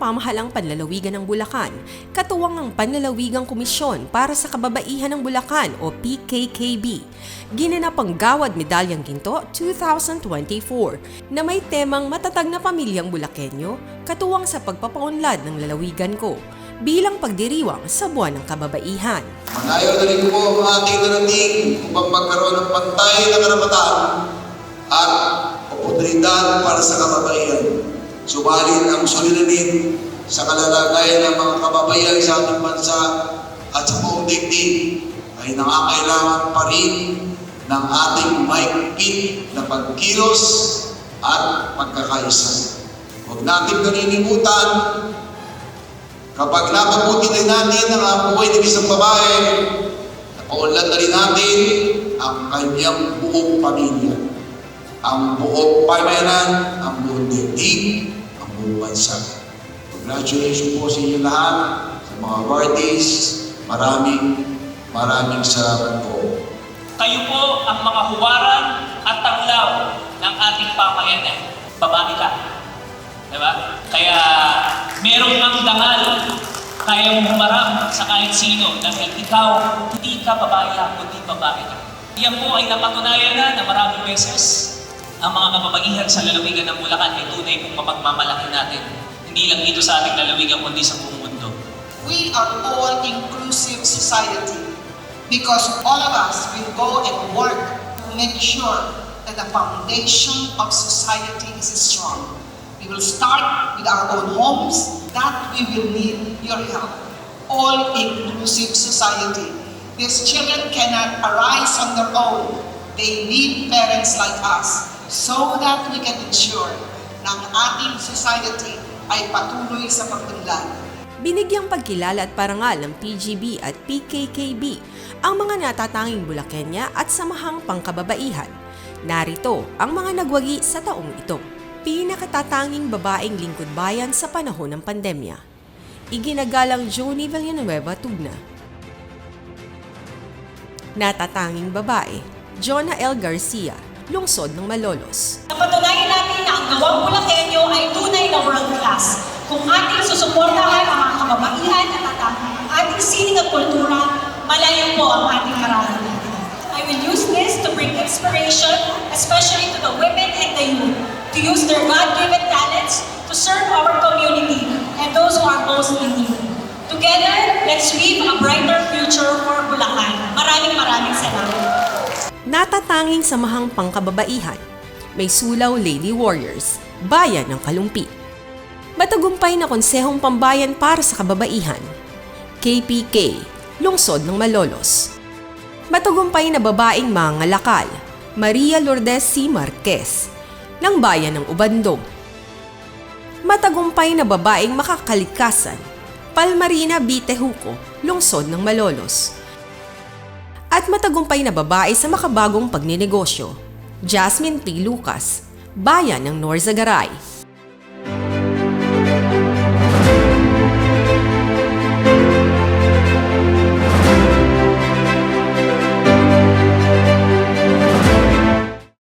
Pamamahalang panlalawigan ng Bulacan, katuwang ang Panlalawigang Komisyon para sa Kababaihan ng Bulacan o PKKB. Ginanap ang Gawad Medalyang Ginto 2024 na may temang matatag na pamilyang Bulakenyo, katuwang sa pagpapaunlad ng lalawigan ko bilang pagdiriwang sa buwan ng kababaihan. Manayaw na rin po ang ating narating upang magkaroon ng pantay na karapatan at oportunidad para sa kababaihan. Subalit ang suliranin sa kalalagayan ng mga kababaihan sa ating bansa at sa buong daigdig ay nangangailangan pa rin ng ating maigpit na pagkilos at pagkakaisa. Huwag natin kalilimutan Kapag napabuti din natin ang buhay ng isang babae, napaunlad na rin natin ang kanyang buong pamilya. Ang buong pamayanan, ang buong daigdig, ang buong bansa. Congratulations po sa inyo lahat, sa mga parties. Maraming, maraming salamat po. Kayo po ang mga huwaran at tanglaw ng ating pamayanan. Babae ka. Diba? Kaya merong ang dangal kaya mong humarap sa kahit sino dahil ikaw, hindi ka babae kundi babae ka. Yan po ay napatunayan na na maraming beses ang mga kababaihan sa lalawigan ng Bulacan ay tunay kung mapagmamalaki natin. Hindi lang dito sa ating lalawigan, kundi sa buong mundo. We are all inclusive society because all of us will go and work to make sure that the foundation of society is strong. We will start with our own homes, that we will need your help. All inclusive society. These children cannot arise on their own. They need parents like us so that we can ensure na ang ating society ay patuloy sa pagpunlad. Binigyang pagkilala at parangal ng PGB at PKKB ang mga natatanging Bulakenya at samahang pangkababaihan. Narito ang mga nagwagi sa taong ito. Pinakatatanging babaeng lingkod bayan sa panahon ng pandemya. Iginagalang Joni Villanueva Tugna. Natatanging babae, Jonah L. Garcia, lungsod ng Malolos. Napatunayan natin na ang gawang Bulakenyo ay tunay na world class. Kung ating susuportahan ang mga kababaihan at ang ating sining at kultura, malayo po ang ating karanasan. I will use this to bring inspiration, especially to the women and the youth, to use their God-given talents to serve our community and those who are most in need. Together, let's weave a brighter future for Bulacan. Maraming maraming salamat. Natatanging samahang pangkababaihan, may Sulaw Lady Warriors, Bayan ng Kalumpi. Matagumpay na konsehong pambayan para sa kababaihan, KPK, Lungsod ng Malolos. Matagumpay na babaeng mangalakal, Maria Lourdes C. Marquez, ng Bayan ng Ubandong. Matagumpay na babaeng makakalikasan, Palmarina B. Tejuco, Lungsod ng Malolos at matagumpay na babae sa makabagong pagninegosyo, Jasmine P. Lucas, bayan ng Norzagaray.